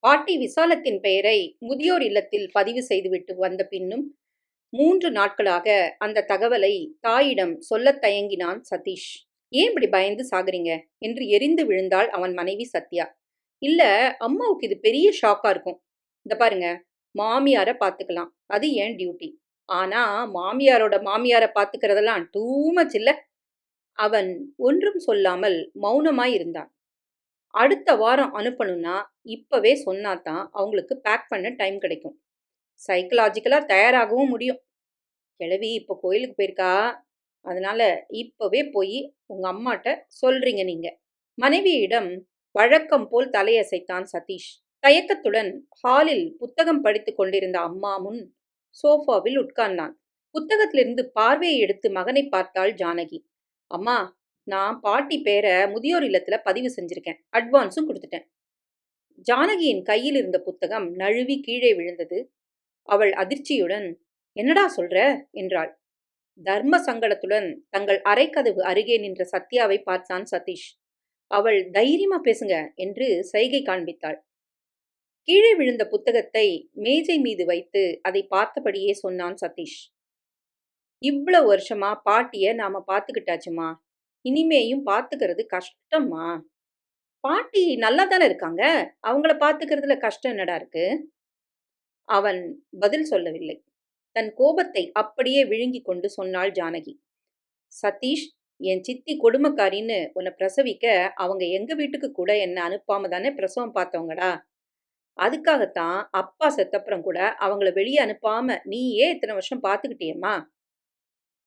பாட்டி விசாலத்தின் பெயரை முதியோர் இல்லத்தில் பதிவு செய்துவிட்டு வந்த பின்னும் மூன்று நாட்களாக அந்த தகவலை தாயிடம் சொல்லத் தயங்கினான் சதீஷ். ஏன் இப்படி பயந்து சாகுறீங்க என்று எரிந்து விழுந்தாள் அவன் மனைவி சத்யா. இல்ல அம்மாவுக்கு இது பெரிய ஷாக்கா இருக்கும். இந்த பாருங்க மாமியார பாத்துக்கலாம். அது ஏன் டியூட்டி ஆனா மாமியாரோட மாமியார பாத்துக்கிறதெல்லாம் டூ மச் இல்லை. அவன் ஒன்றும் சொல்லாமல் மௌனமாயிருந்தான். அடுத்த வாரம் அனுப்பணும்னா இப்பவே சொன்னாதான் அவங்களுக்கு பேக் பண்ண டைம் கிடைக்கும். சைக்கலாஜிக்கலாக தயாராகவும் முடியும். கிழவி இப்போ கோயிலுக்கு போயிருக்கா? அதனால இப்பவே போய் உங்க அம்மாட்ட சொல்றீங்க நீங்க. மனைவியிடம் வழக்கம் போல் தலையசைத்தான் சதீஷ். தயக்கத்துடன் ஹாலில் புத்தகம் படித்துக் கொண்டிருந்த அம்மா முன் சோஃபாவில் உட்கார்ந்தான். புத்தகத்திலிருந்து பார்வையை எடுத்து மகனை பார்த்தாள் ஜானகி. அம்மா நான் பாட்டி பேரை முதியோர் இல்லத்துல பதிவு செஞ்சிருக்கேன். அட்வான்ஸும் கொடுத்துட்டேன். ஜானகியின் கையில் இருந்த புத்தகம் நழுவி கீழே விழுந்தது. அவள் அதிர்ச்சியுடன் என்னடா சொல்ற? என்றாள். தர்ம சங்கடத்துடன் தங்கள் அரைக்கதவு அருகே நின்ற சத்யாவை பார்த்தான் சதீஷ். அவள் தைரியமா பேசுங்க என்று சைகை காண்பித்தாள். கீழே விழுந்த புத்தகத்தை மேஜை மீது வைத்து அதை பார்த்தபடியே சொன்னான் சதீஷ். இவ்வளோ வருஷமா பாட்டியை நாம பார்த்துக்கிட்டாச்சுமா இனிமேயும் பார்த்துக்கிறது கஷ்டமா பாட்டி நல்லா தானே இருக்காங்க? அவங்கள பார்த்துக்கிறதுல கஷ்டம் என்னடா இருக்கு? அவன் பதில் சொல்லவில்லை. தன் கோபத்தை அப்படியே விழுங்கி கொண்டு சொன்னாள் ஜானகி. சதீஷ் என் சித்தி கொடுமைக்காரின்னு உன்னை பிரசவிக்க அவங்க எங்க வீட்டுக்கு கூட என்னை அனுப்பாம தானே பிரசவம் பார்த்தவங்கடா? அதுக்காகத்தான் அப்பா செத்தப்புறம் கூட அவங்கள வெளியே அனுப்பாம நீயே இத்தனை வருஷம் பார்த்துக்கிட்டியம்மா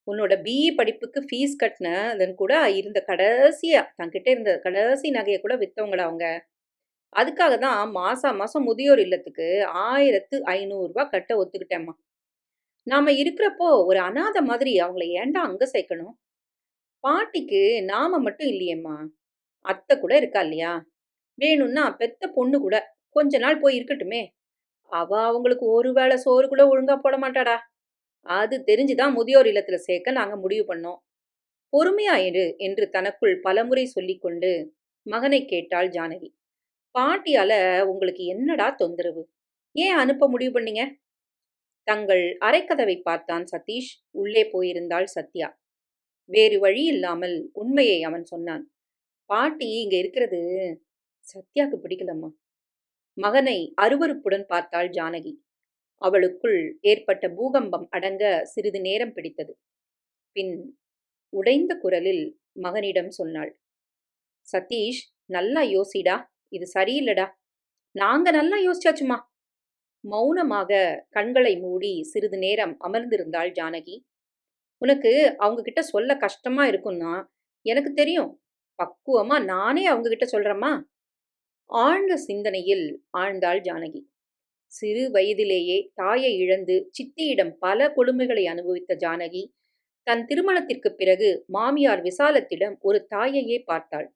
உன்னோட பிஇ படிப்புக்கு ஃபீஸ் கட்டினதன் கூட இருந்த கடைசியாக தங்கிட்ட இருந்த கடைசி நகையை கூட விற்றவங்களா அவங்க? அதுக்காக தான் மாதம் மாதம் முதியோர் இல்லத்துக்கு ஆயிரத்து ஐநூறுரூவா கட்ட ஒத்துக்கிட்டேம்மா. நாம் இருக்கிறப்போ ஒரு அனாதை மாதிரி அவங்கள ஏன்டா அங்கே சேர்க்கணும்? பாட்டிக்கு நாம மட்டும் இல்லையேம்மா. அத்தை கூட இருக்கா இல்லையா? வேணும்னா பெத்த பொண்ணு கூட கொஞ்ச நாள் போய் இருக்கட்டுமே. அவ அவங்களுக்கு ஒரு வேளை சோறு கூட ஒழுங்கா போட மாட்டாடா. அது தெரிஞ்சுதான் முதியோர் இல்லத்துல சேர்க்க நாங்க முடிவு பண்ணோம். பொறுமையா இரு என்று தனக்குள் பலமுறை சொல்லிக்கொண்டு மகனை கேட்டாள் ஜானகி. பாட்டியால உங்களுக்கு என்னடா தொந்தரவு? ஏன் அனுப்ப முடிவு பண்ணீங்க? தங்கள் அரைக்கதவை பார்த்தான் சதீஷ். உள்ளே போயிருந்தாள் சத்யா. வேறு வழி இல்லாமல் உண்மையை அவன் சொன்னான். பாட்டி இங்க இருக்கிறது சத்யாக்கு பிடிக்கலம்மா. மகனை அருவருப்புடன் பார்த்தாள் ஜானகி. அவளுக்குள் ஏற்பட்ட பூகம்பம் அடங்க சிறிது நேரம் பிடித்தது. பின் உடைந்த குரலில் மகனிடம் சொன்னாள் சதீஷ் நல்லா யோசிடா இது சரியில்லடா. நாங்க நல்லா யோசிச்சாச்சுமா? மௌனமாக கண்களை மூடி சிறிது நேரம் அமர்ந்திருந்தாள் ஜானகி. உனக்கு அவங்க கிட்ட சொல்ல கஷ்டமா இருக்கும்னா எனக்கு தெரியும். பக்குவமா நானே அவங்க கிட்ட சொல்றேம்மா. ஆழ்ந்த சிந்தனையில் ஆழ்ந்தாள் ஜானகி. சிறு வயதிலேயே தாயை இழந்து சித்தியிடம் பல கொடுமைகளை அனுபவித்த ஜானகி தன் திருமணத்திற்கு பிறகு மாமியார் விசாலத்திடம் ஒரு தாயையே பார்த்தாள்.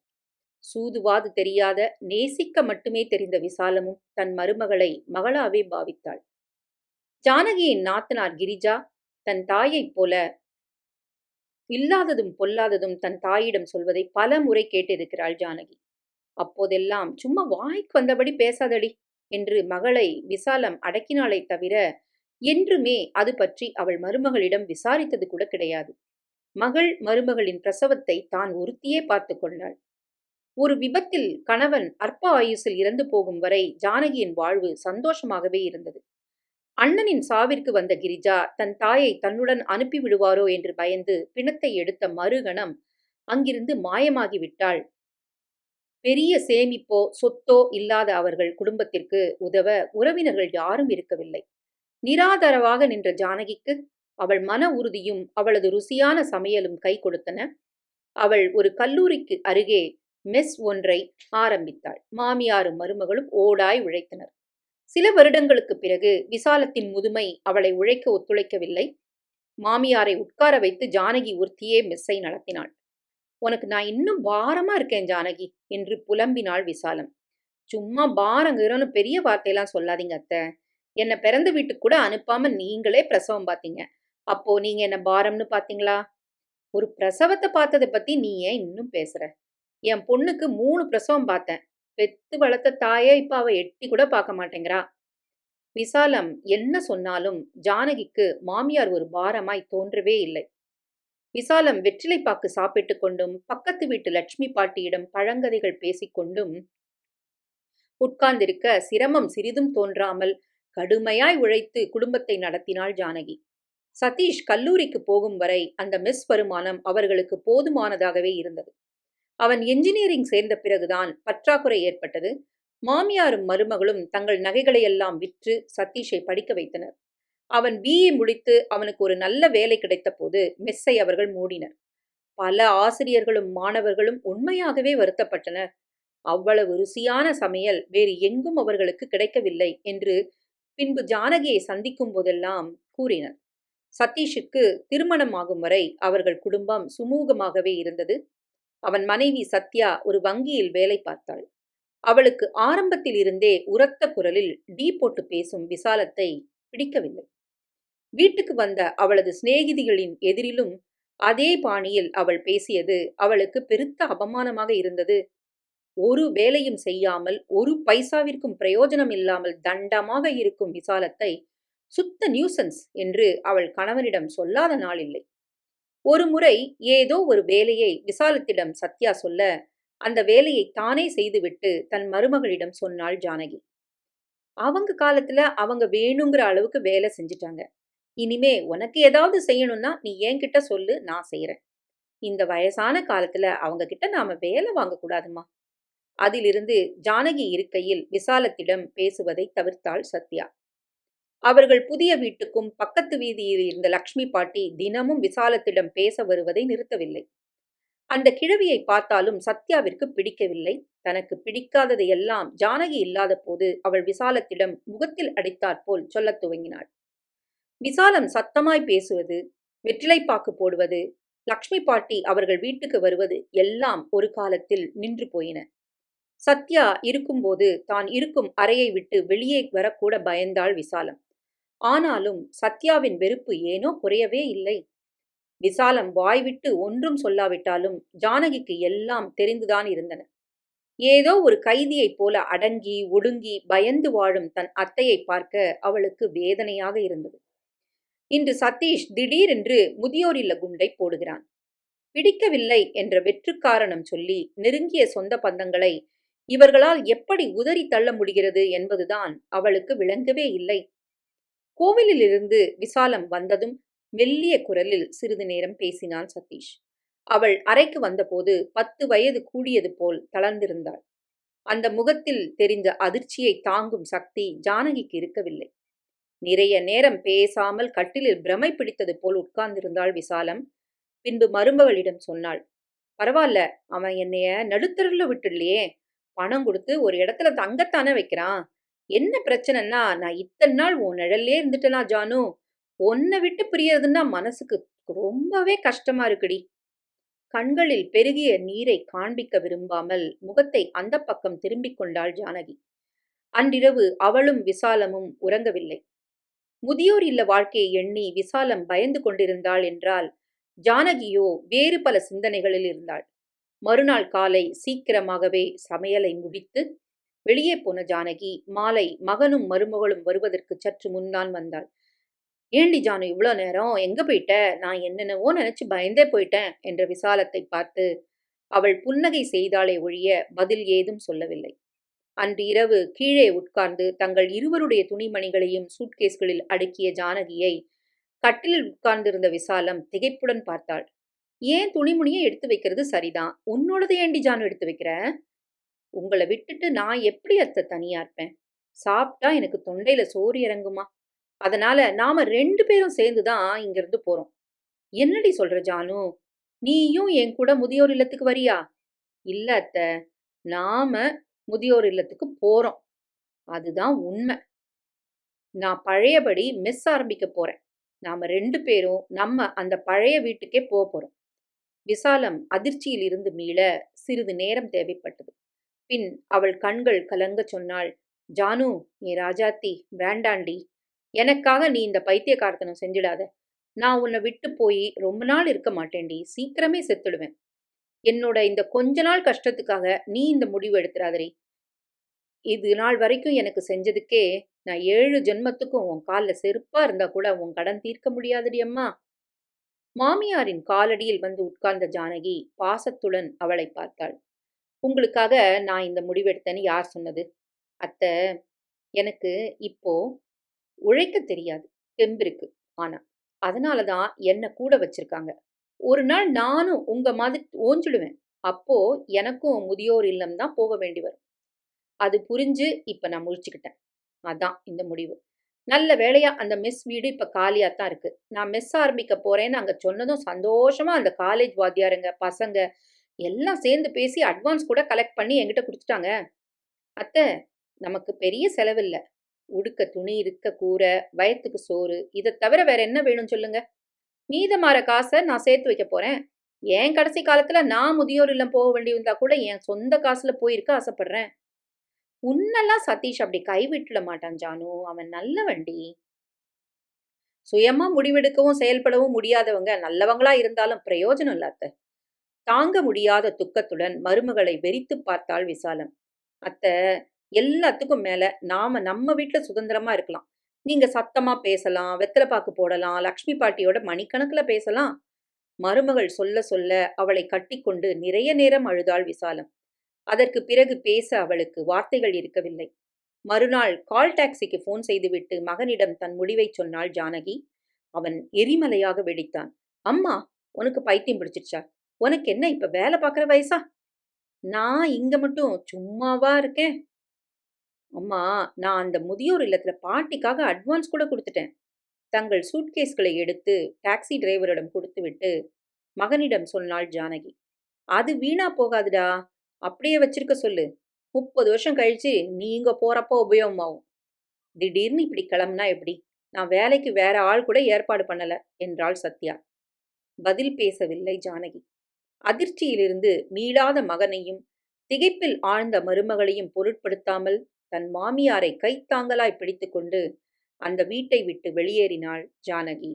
சூதுவாது தெரியாத நேசிக்க மட்டுமே தெரிந்த விசாலமும் தன் மருமகளை மகளாவே பாவித்தாள். ஜானகியின் நாத்தனார் கிரிஜா தன் தாயைப் போல இல்லாததும் பொல்லாததும் தன் தாயிடம் சொல்வதை பல முறை கேட்டிருக்கிறாள் ஜானகி. அப்போதெல்லாம் சும்மா வாய்க்கு வந்தபடி பேசாதடி. என்று மகளை விசாலம் அடக்கினாளே தவிர என்றுமே அது பற்றி அவள் மருமகளிடம் விசாரித்தது கூட கிடையாது. மகள் மருமகளின் பிரசவத்தை தான் ஒருத்தியே பார்த்து கொண்டாள். ஒரு விபத்தில் கணவன் அற்ப ஆயுசில் இறந்து போகும் வரை ஜானகியின் வாழ்வு சந்தோஷமாகவே இருந்தது. அண்ணனின் சாவிற்கு வந்த கிரிஜா தன் தாயை தன்னுடன் அனுப்பி விடுவாரோ என்று பயந்து பிணத்தை எடுத்த மறுகணம் அங்கிருந்து மாயமாகி விட்டாள். பெரிய சேமிப்போ சொத்தோ இல்லாத அவர்கள் குடும்பத்திற்கு உதவ உறவினர்கள் யாரும் இருக்கவில்லை. நிராதரவாக நின்ற ஜானகிக்கு அவள் மன உறுதியும் அவளது ருசியான சமையலும் கை கொடுத்தன. அவள் ஒரு கல்லூரிக்கு அருகே மெஸ் ஒன்றை ஆரம்பித்தாள். மாமியாரும் மருமகளும் ஓடாய் உழைத்தனர். சில வருடங்களுக்கு பிறகு விசாலத்தின் முதுமை அவளை உழைக்க ஒத்துழைக்கவில்லை. மாமியாரை உட்கார வைத்து ஜானகி ஒருத்தியே மெஸ்ஸை நடத்தினாள். உனக்கு நான் இன்னும் பாரமா இருக்கேன் ஜானகி என்று புலம்பினாள் விசாலம். சும்மா பாரங்கிறோன்னு பெரிய வார்த்தையெல்லாம் சொல்லாதீங்க அத்தை. என்னை பிறந்த வீட்டுக்கு கூட அனுப்பாம நீங்களே பிரசவம் பார்த்தீங்க. அப்போ நீங்க என்ன பாரம்னு பாத்தீங்களா ஒரு பிரசவத்தை பார்த்ததை பத்தி நீ ஏன் இன்னும் பேசுற? என் பொண்ணுக்கு மூணு பிரசவம் பார்த்தேன். பெத்து வளர்த்த தாயே இப்ப அவ எட்டி கூட பார்க்க மாட்டேங்கிறா. விசாலம் என்ன சொன்னாலும் ஜானகிக்கு மாமியார் ஒரு பாரமாய் தோன்றவே இல்லை. விசாலம் வெற்றிலைப்பாக்கு சாப்பிட்டுக் கொண்டும் பக்கத்து வீட்டு லட்சுமி பாட்டியிடம் பழங்கதைகள் பேசிக்கொண்டும் உட்கார்ந்திருக்க சிரமம் சிறிதும் தோன்றாமல் கடுமையாய் உழைத்து குடும்பத்தை நடத்தினாள் ஜானகி. சதீஷ் கல்லூரிக்கு போகும் வரை அந்த மிஸ் வருமானம் அவர்களுக்கு போதுமானதாகவே இருந்தது. அவன் என்ஜினியரிங் சேர்ந்த பிறகுதான் பற்றாக்குறை ஏற்பட்டது. மாமியாரும் மருமகளும் தங்கள் நகைகளையெல்லாம் விற்று சதீஷை படிக்க வைத்தனர். அவன் பிஏ முடித்து அவனுக்கு ஒரு நல்ல வேலை கிடைத்த போது மெஸ்ஸை அவர்கள் மூடினர். பல ஆசிரியர்களும் மாணவர்களும் உண்மையாகவே வருத்தப்பட்டனர். அவ்வளவு ருசியான சமையல் வேறு எங்கும் அவர்களுக்கு கிடைக்கவில்லை என்று பின்பு ஜானகியை சந்திக்கும் போதெல்லாம் கூறினர். சதீஷுக்கு திருமணமாகும் வரை அவர்கள் குடும்பம் சுமூகமாகவே இருந்தது. அவன் மனைவி சத்யா ஒரு வங்கியில் வேலை பார்த்தாள். அவளுக்கு ஆரம்பத்தில் இருந்தே உரத்த குரலில் டீ போட்டு பேசும் விசாலத்தை பிடிக்கவில்லை. வீட்டுக்கு வந்த அவளது சிநேகிதிகளின் எதிரிலும் அதே பாணியில் அவள் பேசியது அவளுக்கு பெருத்த அவமானமாக இருந்தது. ஒரு வேலையும் செய்யாமல் ஒரு பைசாவிற்கும் பிரயோஜனம் இல்லாமல் தண்டமாக இருக்கும் விசாலத்தை சுத்த நியூசன்ஸ் என்று அவள் கணவனிடம் சொல்லாத நாள் இல்லை ஒரு முறை ஏதோ ஒரு வேலையை விசாலத்திடம் சத்யா சொல்ல அந்த வேலையை தானே செய்துவிட்டு தன் மருமகளிடம் சொன்னாள் ஜானகி. அவங்க காலத்துல அவங்க வேணுங்கிற அளவுக்கு வேலை செஞ்சுட்டாங்க. இனிமே உனக்கு ஏதாவது செய்யணும்னா நீ என்கிட்ட சொல்லு நான் செய்யறேன் இந்த வயசான காலத்துல அவங்க கிட்ட நாம வேலை வாங்கக்கூடாதுமா? அதிலிருந்து ஜானகி இருக்கையில் விசாலத்திடம் பேசுவதை தவிர்த்தாள் சத்யா. அவர்கள் புதிய வீட்டுக்கும் பக்கத்து வீதியில் இருந்த லக்ஷ்மி பாட்டி தினமும் விசாலத்திடம் பேச வருவதை நிறுத்தவில்லை. அந்த கிழவியை பார்த்தாலும் சத்யாவிற்கு பிடிக்கவில்லை. தனக்கு பிடிக்காததை எல்லாம் ஜானகி இல்லாத போது அவள் விசாலத்திடம் முகத்தில் அடித்தாற்போல் சொல்லத் துவங்கினாள். விசாலம் சத்தமாய் பேசுவது வெற்றிலைப்பாக்கு போடுவது லக்ஷ்மி பாட்டி அவர்கள் வீட்டுக்கு வருவது எல்லாம் ஒரு காலத்தில் நின்று போயின. சத்யா இருக்கும்போது தான் இருக்கும் அறையை விட்டு வெளியே வரக்கூட பயந்தாள் விசாலம். ஆனாலும் சத்யாவின் வெறுப்பு ஏனோ குறையவே இல்லை. விசாலம் வாய்விட்டு ஒன்றும் சொல்லாவிட்டாலும் ஜானகிக்கு எல்லாம் தெரிந்துதான் இருந்தன. ஏதோ ஒரு கைதியைப் போல அடங்கி ஒடுங்கி பயந்து வாழும் தன் அத்தையை பார்க்க அவளுக்கு வேதனையாக இருந்தது. இன்று சதீஷ் திடீரென்று முதியோர் இல்ல குண்டை போடுகிறான். பிடிக்கவில்லை என்ற வெற்று காரணம் சொல்லி நெருங்கிய சொந்த பந்தங்களை இவர்களால் எப்படி உதறி தள்ள முடிகிறது என்பதுதான் அவளுக்கு விளங்கவே இல்லை. கோவிலிலிருந்து விசாலம் வந்ததும் மெல்லிய குரலில் சிறிது நேரம் பேசினான் சதீஷ். அவள் அறைக்கு வந்தபோது பத்து வயது கூடியது போல் தளர்ந்திருந்தாள். அந்த முகத்தில் தெரிந்த அதிர்ச்சியை தாங்கும் சக்தி ஜானகிக்கு இருக்கவில்லை. நிறைய நேரம் பேசாமல் கட்டிலில் பிரமை பிடித்தது போல் உட்கார்ந்திருந்தாள் விசாலம். பின்பு மருமகளிடம் சொன்னாள் பரவாயில்ல அவன் என்னைய நடுத்தருல விட்டுடலையே. பணம் கொடுத்து ஒரு இடத்துல தங்கத்தானே வைக்கிறான். என்ன பிரச்சனைன்னா நான் இத்தனை நாள் உன் நிழல்லே இருந்துட்டேனா ஜானு? உன்னை விட்டு பிரியறதுன்னா மனசுக்கு ரொம்பவே கஷ்டமா இருக்குடி. கண்களில் பெருகிய நீரை காண்பிக்க விரும்பாமல் முகத்தை அந்த பக்கம் திரும்பிக் கொண்டாள் ஜானகி. அன்றிரவு அவளும் விசாலமும் உறங்கவில்லை. முதியோர் இல்ல வாழ்க்கையை எண்ணி விசாலம் பயந்து கொண்டிருந்தாள் என்றால் ஜானகியோ வேறு பல சிந்தனைகளில் இருந்தாள். மறுநாள் காலை சீக்கிரமாகவே சமையலை முடித்து வெளியே போன ஜானகி மாலை மகனும் மருமகளும் வருவதற்கு சற்று முன்தான் வந்தாள். ஏண்டி ஜானு இவ்வளோ நேரம்? எங்க போயிட்ட? நான் என்னென்னவோ நினைச்சு பயந்தே போயிட்டேன் என்ற விசாலத்தை பார்த்து அவள் புன்னகை செய்தாளே ஒழிய பதில் ஏதும் சொல்லவில்லை. அன்று இரவு கீழே உட்கார்ந்து தங்கள் இருவருடைய துணிமணிகளையும் சூட்கேஸ்களில் அடுக்கிய ஜானகியை கட்டிலில் உட்கார்ந்திருந்த விசாலம் திகைப்புடன் பார்த்தாள். ஏன் துணிமணியை எடுத்து வைக்கிறது சரிதான்? உன்னோடது ஏண்டி ஜானு எடுத்து வைக்கிற? உங்களை விட்டுட்டு நான் எப்படி அத்தை தனியா இருப்பேன்? சாப்பிட்டா எனக்கு தொண்டையில சோறு இறங்குமா? அதனால நாம ரெண்டு பேரும் சேர்ந்து தான் இங்கிருந்து போறோம். என்னடி சொல்ற ஜானு? நீயும் என் கூட முதியோர் இல்லத்துக்கு வரியா? இல்ல அத்தை நாம முதியோர் இல்லத்துக்கு போறோம். அதுதான் உண்மை. நான் பழையபடி மிஸ் ஆரம்பிக்க போறேன். நாம ரெண்டு பேரும் நம்ம அந்த பழைய வீட்டுக்கே போக போறோம். விசாலம் அதிர்ச்சியில் இருந்து மீள சிறிது நேரம் தேவைப்பட்டது. பின் அவள் கண்கள் கலங்க சொன்னாள் ஜானு நீ ராஜாத்தி வேண்டாண்டி. எனக்காக நீ இந்த பைத்தியகார்த்தனம் செஞ்சிடாத. நான் உன்னை விட்டு போய் ரொம்ப நாள் இருக்க மாட்டேன்டி. சீக்கிரமே செத்துடுவேன். என்னோட இந்த கொஞ்ச நாள் கஷ்டத்துக்காக நீ இந்த முடிவு எடுத்துறாதரி இது நாள் வரைக்கும் எனக்கு செஞ்சதுக்கே நான் ஏழு ஜென்மத்துக்கும் உன் காலில் செருப்பா இருந்தா கூட உன் கடன் தீர்க்க முடியாதடி அம்மா. மாமியாரின் காலடியில் வந்து உட்கார்ந்த ஜானகி பாசத்துடன் அவளை பார்த்தாள். உங்களுக்காக நான் இந்த முடிவெடுத்தேன்னு யார் சொன்னது? அத்தை எனக்கு இப்போ உழைக்க தெரியாது தெம்பிருக்கு ஆனா அதனால தான் என்னை கூட வச்சிருக்காங்க. ஒரு நாள் நானும் உங்க மாதிரி ஓஞ்சிடுவேன். அப்போ எனக்கும் முதியோர் இல்லம் தான் போக வேண்டி வரும். அது புரிஞ்சு இப்ப நான் முழிச்சுக்கிட்டேன். அதான் இந்த முடிவு. நல்ல வேலையா அந்த மெஸ் வீடு இப்ப காலியா தான் இருக்கு. நான் மெஸ் ஆரம்பிக்க போறேன்னு அங்க சொன்னதும் சந்தோஷமா அந்த காலேஜ் வாத்தியாருங்க பசங்க எல்லாம் சேர்ந்து பேசி அட்வான்ஸ் கூட கலெக்ட் பண்ணி என்கிட்ட கொடுத்துட்டாங்க. அத்தை நமக்கு பெரிய செலவில்லை. உடுக்க துணி இருக்க கூரை வயத்துக்கு சோறு இதை தவிர வேற என்ன வேணும்னு சொல்லுங்க? மீதமாற காசை நான் சேர்த்து வைக்க போறேன். என் கடைசி காலத்துல நான் முதியோர் இல்லம் போக வேண்டியிருந்தா கூட என் சொந்த காசுல போயிருக்க ஆசைப்படுறேன். உன்னெல்லாம் சதீஷ் அப்படி கைவிட்டுட மாட்டான் ஜானு. அவன் நல்ல வண்டி சுயமா முடிவெடுக்கவும் செயல்படவும் முடியாதவங்க நல்லவங்களா இருந்தாலும் பிரயோஜனம் இல்லாத தாங்க முடியாத துக்கத்துடன் மருமகளை வெறித்து பார்த்தாள் விசாலம். அத்தை எல்லாத்துக்கும் மேல நாம நம்ம வீட்டுல சுதந்திரமா இருக்கலாம். நீங்க சத்தமா பேசலாம் வெத்தலை பாக்கு போடலாம் லக்ஷ்மி பாட்டியோட மணிக்கணக்கில் பேசலாம். மருமகள் சொல்ல சொல்ல அவளை கட்டிக்கொண்டு நிறைய நேரம் அழுதாள் விசாலம். அதற்கு பிறகு பேச அவளுக்கு வார்த்தைகள் இருக்கவில்லை. மறுநாள் கால் டாக்ஸிக்கு போன் செய்துவிட்டு மகனிடம் தன் முடிவை சொன்னாள் ஜானகி. அவன் எரிமலையாக வெடித்தான். அம்மா உனக்கு பைத்தியம் பிடிச்சிருச்சா? உனக்கு என்ன இப்ப வேலை பார்க்குற வயசா? நான் இங்க மட்டும் சும்மாவா இருக்கேன். அம்மா நான் அந்த முதியோர் இல்லத்துல பாட்டிக்காக அட்வான்ஸ் கூட கொடுத்துட்டேன். தங்கள் சூட்கேஸ்களை எடுத்து டாக்ஸி டிரைவரிடம் கொடுத்துவிட்டு மகனிடம் சொன்னாள் ஜானகி. அது வீணா போகாதுடா. அப்படியே வச்சிருக்க சொல்லு. முப்பது வருஷம் கழிச்சு நீங்க போறப்போ உபயோகமாகும் திடீர்னு இப்படி கிளம்புனா எப்படி? நான் வேலைக்கு வேற ஆள் கூட ஏற்பாடு பண்ணல என்றாள் சத்யா. பதில் பேசவில்லை ஜானகி. அதிர்ச்சியிலிருந்து மீளாத மகனையும் திகைப்பில் ஆழ்ந்த மருமகளையும் பொருட்படுத்தாமல் தன் மாமியாரை கைத்தாங்கலாய் பிடித்துக்கொண்டு அந்த வீட்டை விட்டு வெளியேறினாள் ஜானகி.